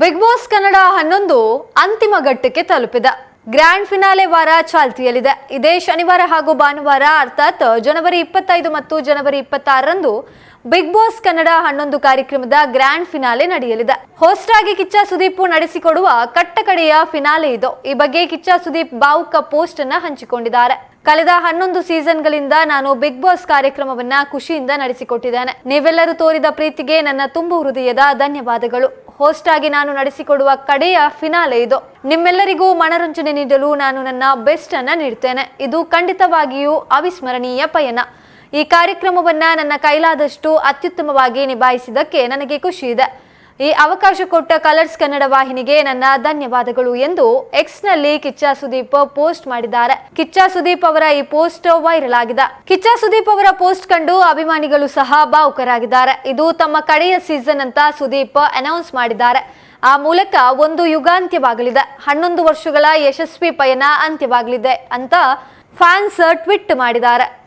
Big boss Kannada ಹನ್ನೊಂದು ಅಂತಿಮ ಘಟ್ಟಕ್ಕೆ ತಲುಪಿದೆ. ಗ್ರ್ಯಾಂಡ್ ಫಿನಾಲೆ ವಾರ ಚಾಲ್ತಿಯಲ್ಲಿದೆ. ಇದೇ ಶನಿವಾರ ಹಾಗೂ ಭಾನುವಾರ, ಅರ್ಥಾತ್ ಜನವರಿ ಇಪ್ಪತ್ತೈದು ಮತ್ತು ಜನವರಿ ಇಪ್ಪತ್ತಾರರಂದು ಬಿಗ್ ಬಾಸ್ ಕನ್ನಡ ಹನ್ನೊಂದು ಕಾರ್ಯಕ್ರಮದ ಗ್ರ್ಯಾಂಡ್ ಫಿನಾಲೆ ನಡೆಯಲಿದೆ. ಹೋಸ್ಟ್ ಆಗಿ ಕಿಚ್ಚ ಸುದೀಪ್ ನಡೆಸಿಕೊಡುವ ಕಟ್ಟಕಡೆಯ ಫಿನಾಲೆ ಇದು. ಈ ಬಗ್ಗೆ ಕಿಚ್ಚ ಸುದೀಪ್ ಭಾವುಕ ಪೋಸ್ಟ್ ಅನ್ನ ಹಂಚಿಕೊಂಡಿದ್ದಾರೆ. ಕಳೆದ ಹನ್ನೊಂದು ಸೀಸನ್ಗಳಿಂದ ನಾನು ಬಿಗ್ ಬಾಸ್ ಕಾರ್ಯಕ್ರಮವನ್ನ ಖುಷಿಯಿಂದ ನಡೆಸಿಕೊಟ್ಟಿದ್ದೇನೆ. ನೀವೆಲ್ಲರೂ ತೋರಿದ ಪ್ರೀತಿಗೆ ನನ್ನ ತುಂಬು ಹೃದಯದ ಧನ್ಯವಾದಗಳು. ಹೋಸ್ಟ್ ಆಗಿ ನಾನು ನಡೆಸಿಕೊಡುವ ಕಡೆಯ ಫಿನಾಲೆ ಇದು. ನಿಮ್ಮೆಲ್ಲರಿಗೂ ಮನರಂಜನೆ ನೀಡಲು ನಾನು ನನ್ನ ಬೆಸ್ಟ್ ಅನ್ನ ನೀಡ್ತೇನೆ. ಇದು ಖಂಡಿತವಾಗಿಯೂ ಅವಿಸ್ಮರಣೀಯ ಪಯಣ. ಈ ಕಾರ್ಯಕ್ರಮವನ್ನ ನನ್ನ ಕೈಲಾದಷ್ಟು ಅತ್ಯುತ್ತಮವಾಗಿ ನಿಭಾಯಿಸಿದ್ದಕ್ಕೆ ನನಗೆ ಖುಷಿ ಇದೆ. ಈ ಅವಕಾಶ ಕೊಟ್ಟ ಕಲರ್ಸ್ ಕನ್ನಡ ವಾಹಿನಿಗೆ ನನ್ನ ಧನ್ಯವಾದಗಳು ಎಂದು ಎಕ್ಸ್ನಲ್ಲಿ ಕಿಚ್ಚ ಸುದೀಪ್ ಪೋಸ್ಟ್ ಮಾಡಿದ್ದಾರೆ. ಕಿಚ್ಚ ಸುದೀಪ್ ಅವರ ಈ ಪೋಸ್ಟ್ ವೈರಲ್ ಆಗಿದೆ. ಕಿಚ್ಚ ಸುದೀಪ್ ಅವರ ಪೋಸ್ಟ್ ಕಂಡು ಅಭಿಮಾನಿಗಳು ಸಹ ಭಾವುಕರಾಗಿದ್ದಾರೆ. ಇದು ತಮ್ಮ ಕಡೆಯ ಸೀಸನ್ ಅಂತ ಸುದೀಪ್ ಅನೌನ್ಸ್ ಮಾಡಿದ್ದಾರೆ. ಆ ಮೂಲಕ ಒಂದು ಯುಗಾಂತ್ಯವಾಗಲಿದೆ. ಹನ್ನೊಂದು ವರ್ಷಗಳ ಯಶಸ್ವಿ ಪಯಣ ಅಂತ್ಯವಾಗಲಿದೆ ಅಂತ ಫ್ಯಾನ್ಸ್ ಟ್ವೀಟ್ ಮಾಡಿದ್ದಾರೆ.